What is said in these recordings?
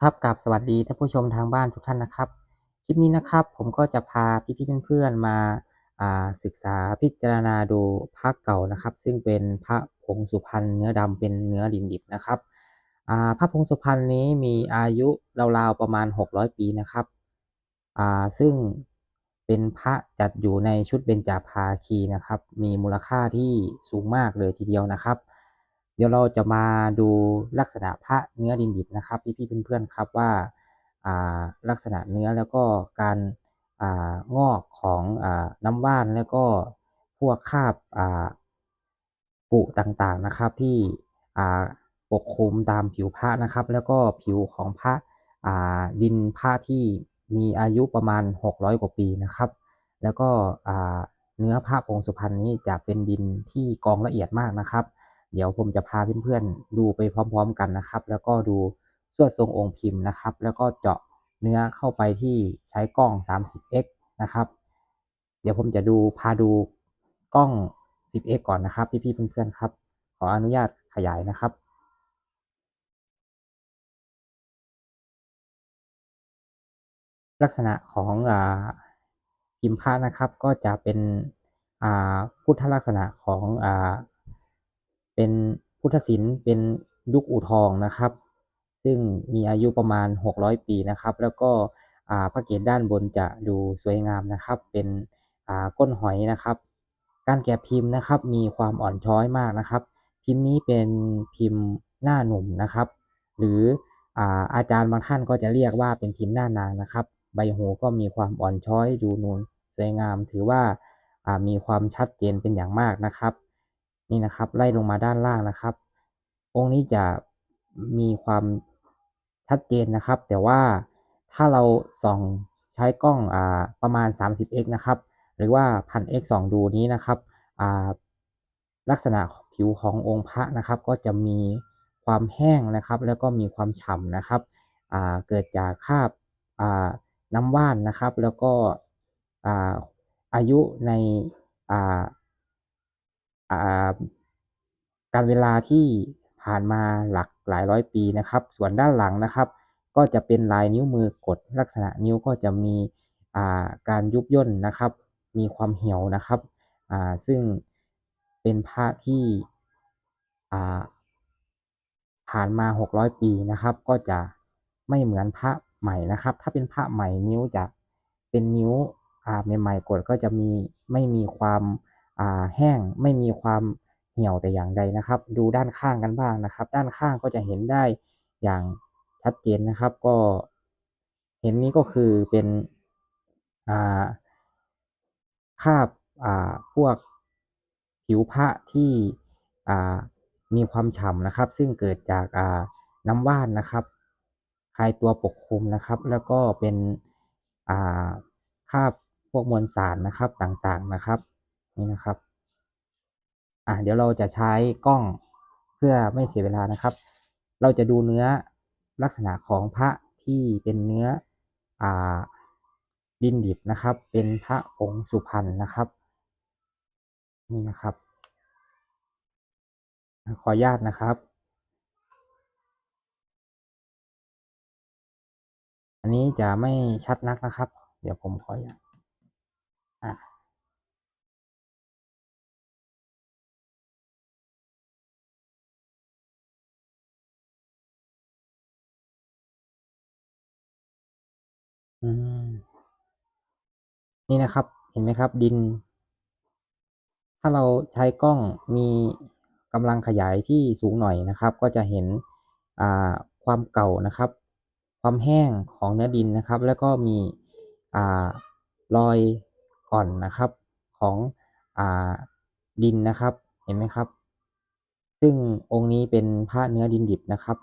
ครับกับสวัสดีท่านผู้ชมทางบ้านทุกท่านนะครับ คลิปนี้นะครับผมก็จะพาพี่ๆเพื่อนๆมาศึกษาพิจารณาดูพระเก่านะครับ ซึ่งเป็นพระผงสุพรรณเนื้อดำเป็นเนื้อดินดิบนะครับพระผงสุพรรณนี้มีอายุราวๆประมาณ 600 ปีนะครับซึ่งเป็นพระจัดอยู่ในชุดเบญจภาคีนะครับ มีมูลค่าที่สูงมากเลยทีเดียวนะครับ ดี๋ยวเราจะมาดูลักษณะพระเนื้อดินดิบนะครับพี่ๆเพื่อนๆครับว่าาลักษณะเนื้อแล้วก็การางอกของอน้ำว่านแล้วก็พวกคาบาปุต่างๆนะครับที่ปกคลุมตามผิวพระนะครับ แล้วก็ผิวของพระดินพระที่มีอายุประมาณ 600 กว่าปีนะครับ แล้วก็เนื้อพระผงสุพรรณนี้จะเป็นดินที่กรองละเอียดมากนะครับ เดี๋ยวผมจะพาเพื่อนๆดูไปพร้อมๆกันนะครับ แล้วก็ดูส่วดทรงองค์พิมพ์นะครับ แล้วก็เจาะเนื้อเข้าไปที่ใช้กล้อง 30x นะครับ เดี๋ยวผมจะดูพาดูกล้อง 10x ก่อนนะครับพี่ๆเพื่อนๆครับ ขออนุญาตขยายนะครับลักษณะของอพิมพ์พระนะครับก็จะเป็นพุทธลักษณะของอ เป็นพุทธศิลป์เป็นยุคอู่ทองนะครับ ซึ่งมีอายุประมาณ 600 ปีนะครับ แล้วก็อาพระเกศด้านบนจะดูสวยงามนะครับ เป็นอาก้นหอยนะครับ การแกะพิมพ์นะครับมีความอ่อนช้อยมากนะครับ พิมพ์นี้เป็นพิมพ์หน้าหนุ่มนะครับ หรืออาอาจารย์บางท่านก็จะเรียกว่าเป็นพิมพ์หน้านางนะครับ ใบหูก็มีความอ่อนช้อยดูนูนสวยงาม ถือว่าอ่ามีความชัดเจนเป็นอย่างมากนะครับ นี่นะครับ ไล่ลงมาด้านล่างนะครับ องค์นี้จะมีความชัดเจนนะครับ แต่ว่าถ้าเราส่องใช้กล้องอ่าประมาณ 30x นะครับ หรือว่า 1000x ส่องดูนี้นะครับอ่าลักษณะผิวขององค์พระนะครับ ก็จะมีความแห้งนะครับ แล้วก็มีความฉ่ำนะครับอ่าเกิดจากคราบอ่าน้ำว่านนะครับ แล้วก็อ่าอายุในอ่า การเวลาที่ผ่านมาหลักหลายร้อยปีนะครับ ส่วนด้านหลังนะครับ ก็จะเป็นลายนิ้วมือกดลักษณะนิ้วก็จะมีาการยุบย่นนะครับ มีความเหี่ยวนะครับซึ่งเป็นพระที่อ่าผ่านมา 600 ปีนะครับ ก็จะไม่เหมือนพระใหม่นะครับ ถ้าเป็นพระใหม่นิ้วจะเป็นนิ้วใหม่ๆกดก็จะมีไม่มีความ แห้งไม่มีความเหี่ยวแต่อย่างใดนะครับ ดูด้านข้างกันบ้างนะครับ ด้านข้างก็จะเห็นได้อย่างชัดเจนนะครับก็ เห็นนี้ก็คือเป็นคราบาพวกผิวพระที่มีความฉ่ำนะครับ ซึ่งเกิดจากาน้ำว่านนะครับคลายตัวปกคลุมนะครับ แล้วก็เป็นคราบพวกมวลสารนะครับต่างๆนะครับ นี่นะครับอะเดี๋ยวเราจะใช้กล้องเพื่อไม่เสียเวลานะครับ เราจะดูเนื้อลักษณะของพระที่เป็นเนื้ออ่าดินดิบนะครับ เป็นพระองค์สุพรรณนะครับ นี่นะครับ ขออนุญาตนะครับ อันนี้จะไม่ชัดนักนะครับ เดี๋ยวผมขออนุญาต อืม นี่นะครับ เห็นไหมครับ ดิน ถ้าเราใช้กล้องมีกำลังขยายที่สูงหน่อยนะครับ ก็จะเห็นความเก่านะครับ ความแห้งของเนื้อดินนะครับ แล้วก็มีอรอยก่อนนะครับของอดินนะครับ เห็นไหมครับ ซึ่งองค์นี้เป็นพระเนื้อดินดิบนะครับ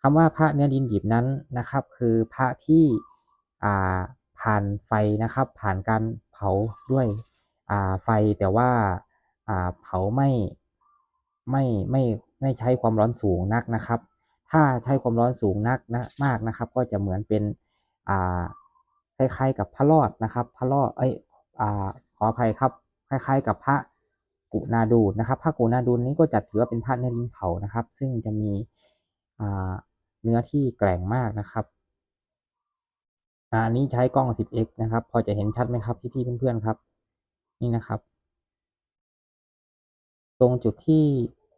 คำว่าพระเนื้อดินดิบนั้นนะครับ คือพระที่ ผ่านไฟนะครับ ผ่านการเผาด้วยไฟแต่ว่าเผาไม่ไม่ไม่ไม่ใช้ความร้อนสูงนักนะครับ ถ้าใช้ความร้อนสูงนักนะมากนะครับ ก็จะเหมือนเป็นคล้ายๆกับพระรอดนะครับพระรอดเอ้ยอขออภัยครับคล้ายๆ กับพระกุณาดูนะครับพระกุณาดูนี้ก็จัดถือว่าเป็นพระเนื้อดินเผานะครับ ซึ่งจะมีเนื้อที่แกร่งมากนะครับ อันนี้ใช้กล้อง 10x นะครับ พอจะเห็นชัดไหมครับพี่ๆเพื่อนๆครับ นี่นะครับ ตรงจุดที่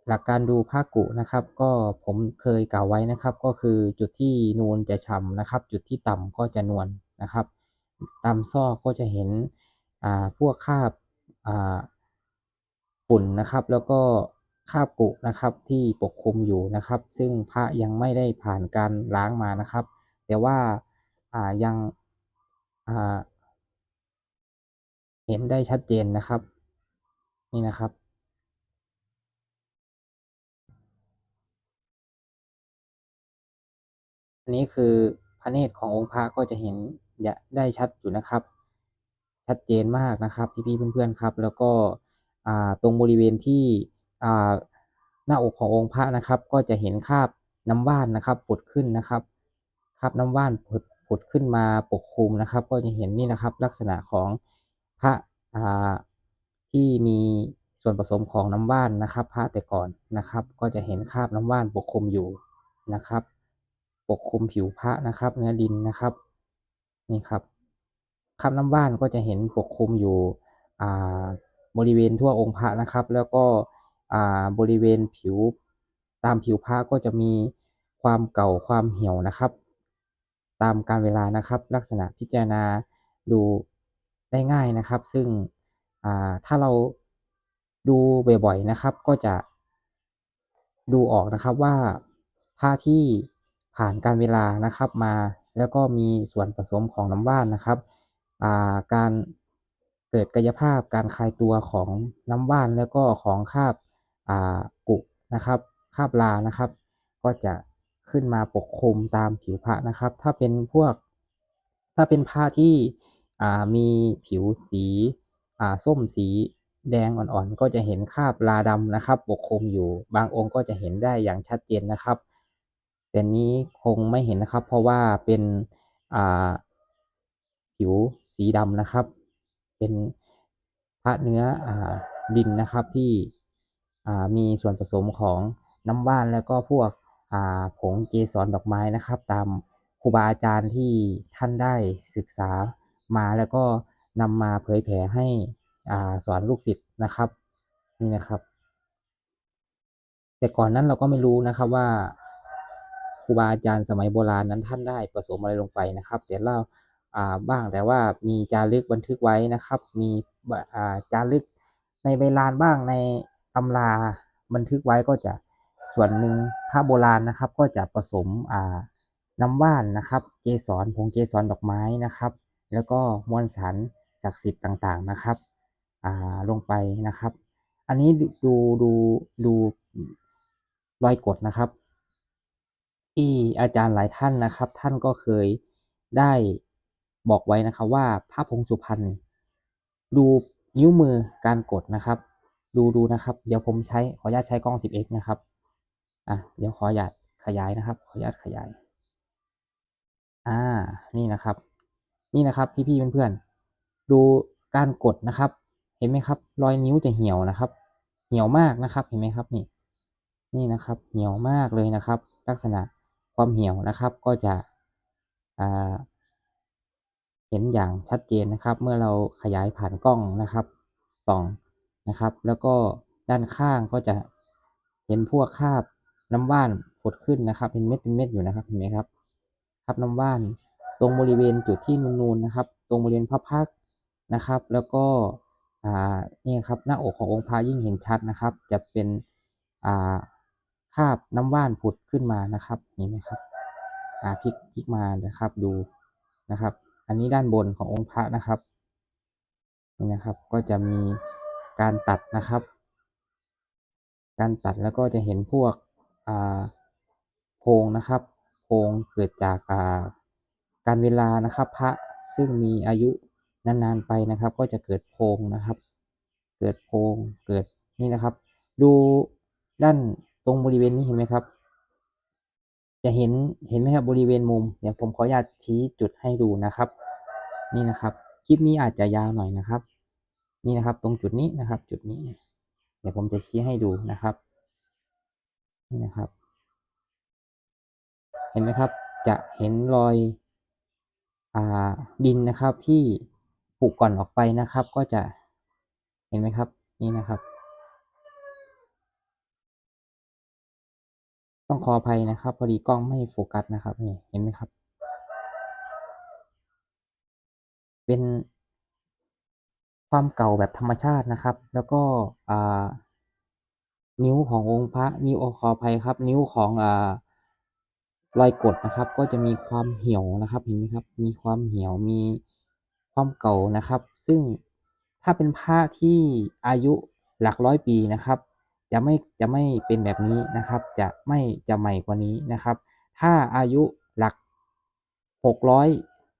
หลักการดูภาคกุนะครับ ก็ผมเคยกล่าวไว้นะครับ ก็คือจุดที่นูนจะฉ่ำนะครับ จุดที่ต่ำก็จะนวลนะครับ ตามซอกก็จะเห็นอ่าพวกคาบอ่าฝุ่นนะครับ แล้วก็คาบกุนะครับที่ปกคลุมอยู่นะครับ ซึ่งพระยังไม่ได้ผ่านการล้างมานะครับ แต่ว่า อ่ายังอ่าเห็นได้ชัดเจนนะครับ นี่นะครับ อันนี้คือพระเนตรขององค์พระก็จะเห็นจะได้ชัดอยู่นะครับ ชัดเจนมากนะครับพี่ๆเพื่อนๆครับ แล้วก็อ่าตรงบริเวณที่อ่าหน้าอกขององค์พระนะครับ ก็จะเห็นคราบน้ำว่านนะครับผุดขึ้นนะครับคราบน้ำว่านผุด ผุดขึ้นมาปกคลุมนะครับ ก็จะเห็นนี่นะครับลักษณะของพระที่มีส่วนผสมของน้ำว่านนะครับ พระแต่ก่อนนะครับ ก็จะเห็นคราบน้ำว่านปกคลุมอยู่นะครับ ปกคลุมผิวพระนะครับ เนื้อดินนะครับนี่ครับคราบน้ำว่านก็จะเห็นปกคลุมอยู่บริเวณทั่วองค์พระนะครับ แล้วก็บริเวณผิวตามผิวพระก็จะมีความเก่าความเหี่ยวนะครับ ตามกาลเวลานะครับ ลักษณะพิจารณาดูได้ง่ายนะครับ ซึ่งถ้าเราดูบ่อยๆนะครับ ก็จะดูออกนะครับว่าผ้าที่ผ่านการเวลานะครับมา แล้วก็มีส่วนผสมของน้ำว่านนะครับาการเกิดกายภาพการคลายตัวของน้ำว่านแล้วก็ของคาบากุนะครับคาบลานะครับ ก็จะ ขึ้นมาปกคลุมตามผิวพระนะครับ ถ้าเป็นพวกถ้าเป็นผ้าที่มีผิวสีส้มสีแดงอ่อนๆ ก็จะเห็นคราบลาดำนะครับ ปกคลุมอยู่บางองค์ก็จะเห็นได้อย่างชัดเจนนะครับ แต่นี้คงไม่เห็นนะครับ เพราะว่าเป็นผิวสีดำนะครับ เป็นพระเนื้ออดินนะครับที่มีส่วนผสมของน้ำว่านแล้วก็พวก ผงเกสรดอกไม้นะครับ ตามครูบาอาจารย์ที่ท่านได้ศึกษามาแล้วก็นำมาเผยแผ่ให้อ่าสอนลูกศิษย์นะครับนี่นะครับ แต่ก่อนนั้นเราก็ไม่รู้นะครับว่าครูบาอาจารย์สมัยโบราณนั้นท่านได้ผสมอะไรลงไปนะครับแต่เล่าอ่าบ้างแต่ว่ามีจารึกบันทึกไว้นะครับ มีอ่าจารึกในใบลานบ้างในตำราบันทึกไว้ก็จะ ส่วนหนึ่งพระโบราณนะครับ ก็จะผสมอ่าน้ำว่านนะครับ เกสรผงเกสรดอกไม้นะครับ แล้วก็มวลสารศักดิ์สิทธิ์ต่างๆนะครับอ่าลงไปนะครับ อันนี้ดูดูดูรอยกดนะครับ ที่อาจารย์หลายท่านนะครับ ท่านก็เคยได้บอกไว้นะครับว่าพระพงสุพรรณดูนิ้วมือการกดนะครับ ดูดูนะครับ เดี๋ยวผมใช้ขออนุญาตใช้กล้อง 10x นะครับ อะเดี๋ยวขออนุญาตขยายนะครับ ขออนุญาตขยาย อ่า นี่นะครับ นี่นะครับ พี่ๆเพื่อนๆ ดูการกดนะครับ เห็นไหมครับ รอยนิ้วจะเหี่ยวนะครับ เหี่ยวมากนะครับ เห็นไหมครับ นี่ นี่นะครับ เหี่ยวมากเลยนะครับ ลักษณะความเหี่ยวนะครับ ก็จะอ่าเห็นอย่างชัดเจนนะครับ เมื่อเราขยายผ่านกล้องนะครับส่องนะครับ แล้วก็ด้านข้างก็จะเห็นพวกคราบ น้ำว่านฝุดขึ้นนะครับ เป็นเม็ดเป็นเม็ดอยู่นะครับเห็นไหมครับ คราบน้ำว่านตรงบริเวณจุดที่นูนๆนะครับ ตรงบริเวณพระพักนะครับ แล้วก็อ่านี่ครับหน้าอกขององค์พระยิ่งเห็นชัดนะครับ จะเป็นอ่าคราบน้ำว่านผุดขึ้นมานะครับเห็นไหมครับอ่าพลิกพลิกมานะครับดูนะครับ อันนี้ด้านบนขององค์พระนะครับนี่นะครับก็จะมีการตัดนะครับ การตัดแล้วก็จะเห็นพวก โพงนะครับโพงเกิดจากาการเวลานะครับ พระซึ่งมีอายุนานๆไปนะครับ ก็จะเกิดโพงนะครับ เกิดโพงเกิดนี่นะครับ ดูด้านตรงบริเวณนี้เห็นไหมครับ จะเห็นเห็นไหมครับบริเวณมุมเดี๋ยวผมขออนุญาตชี้จุดให้ดูนะครับ นี่นะครับคลิปนี้อาจจะยาวหน่อยนะครับ นี่นะครับตรงจุดนี้นะครับ จุดนี้ เดี๋ยวผมจะชี้ให้ดูนะครับ นี่นะครับ เห็นไหมครับจะเห็นรอยอดินนะครับที่ผุก่อนออกไปนะครับ ก็จะเห็นไหมครับนี่นะครับ ต้องขออภัยนะครับ พอดีกล้องไม่โฟกัสนะครับนี่เห็นไหมครับ เป็นความเก่าแบบธรรมชาตินะครับ แล้วก็อ่า นิ้วขององค์พระนิ้วโอขออภัยครับ นิ้วของอ่ารอยกดนะครับ ก็จะมีความเหี่ยวนะครับเห็นไหมครับ มีความเหี่ยวมีความเก่านะครับ ซึ่งถ้าเป็นพระที่อายุหลักร้อยปีนะครับ จะไม่จะไม่เป็นแบบนี้นะครับ จะไม่จะใหม่กว่านี้นะครับ ถ้าอายุหลักหกร้อย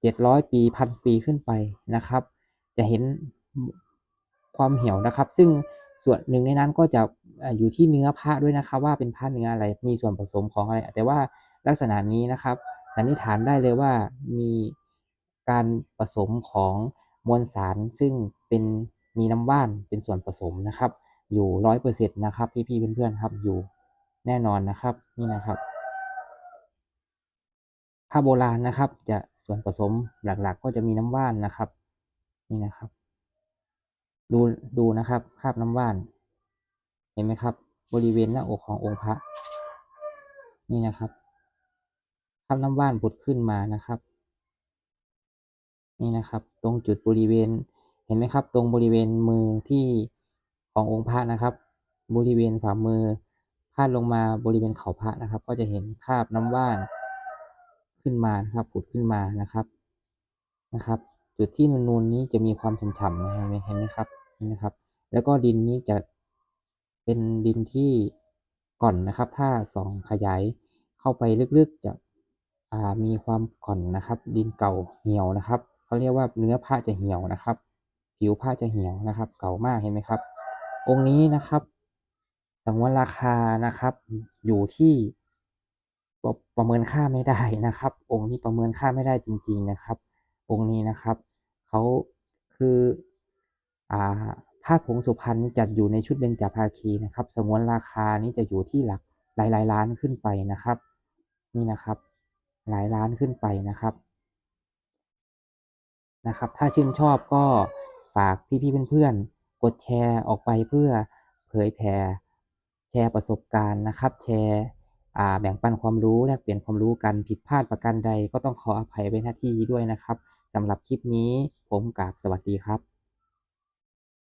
เจ็ดร้อยปีพันปีขึ้นไปนะครับ จะเห็นความเหี่ยวนะครับ ซึ่งส่วนหนึ่งในนั้นก็จะ อยู่ที่เนื้อพระด้วยนะครับ ว่าเป็นพระเนื้ออะไรมีส่วนผสมของอะไร แต่ว่าลักษณะนี้นะครับสันนิษฐานได้เลยว่ามีการผสมของมวลสารซึ่งเป็นมีน้ำว่านเป็นส่วนผสมนะครับ อยู่ร้อยเปอร์เซ็นต์นะครับ พี่ๆเพื่อนๆครับอยู่แน่นอนนะครับนี่นะครับผ้าโบราณนะครับ จะส่วนผสมหลักๆ ก็จะมีน้ำว่านนะครับ นี่นะครับ ดูดูนะครับคราบน้ำว่าน เห็นไหมครับ บริเวณหน้าอกขององค์พระ นี่นะครับคราบน้ำว่านผุดขึ้นมานะครับ นี่นะครับ ตรงจุดบริเวณเห็นไหมครับ ตรงบริเวณมือที่ขององค์พระนะครับ บริเวณฝ่ามือพาดลงมาบริเวณเข่าพระนะครับ ก็จะเห็นคราบน้ำว่านขึ้นมานะครับผุดขึ้นมานะครับนะครับ จุดที่นูนๆนี้จะมีความฉ่ำๆนะเห็นไหมเห็นไหมครับนี่นะครับ แล้วก็ดินนี้จะ เป็นดินที่ก่อนนะครับ ถ้าส่องขยายเข้าไปลึกๆจะมีความก่อนนะครับ ดินเก่าเหี่ยวนะครับเขาเรียกว่าเนื้อพระจะเหี่ยวนะครับ ผิวพระจะเหี่ยวนะครับ เก่ามากเห็นไหมครับ องค์นี้นะครับสงวนราคานะครับ อยู่ที่ประประเมินค่าไม่ได้นะครับ องค์นี้ประเมินค่าไม่ได้จริง ๆนะครับ องค์นี้นะครับเขาคืออ่า ธาตุผงสุพรรณนี่จัดอยู่ในชุดเบญจภาคีนะครับ สงวนราคานี้จะอยู่ที่หลักหลายๆล้านขึ้นไปนะครับ นี่นะครับ หลายล้านขึ้นไปนะครับนะครับ ถ้าชื่นชอบก็ฝากพี่ๆเพื่อนๆกดแชร์ออกไปเพื่อเผยแผ่แชร์ประสบการณ์นะครับ แชร์แบ่งปันความรู้แลกเปลี่ยนความรู้กันผิดพลาดประการใดก็ต้องขออภัยไว้ณที่ด้วยนะครับสำหรับคลิปนี้ผมกราบสวัสดีครับ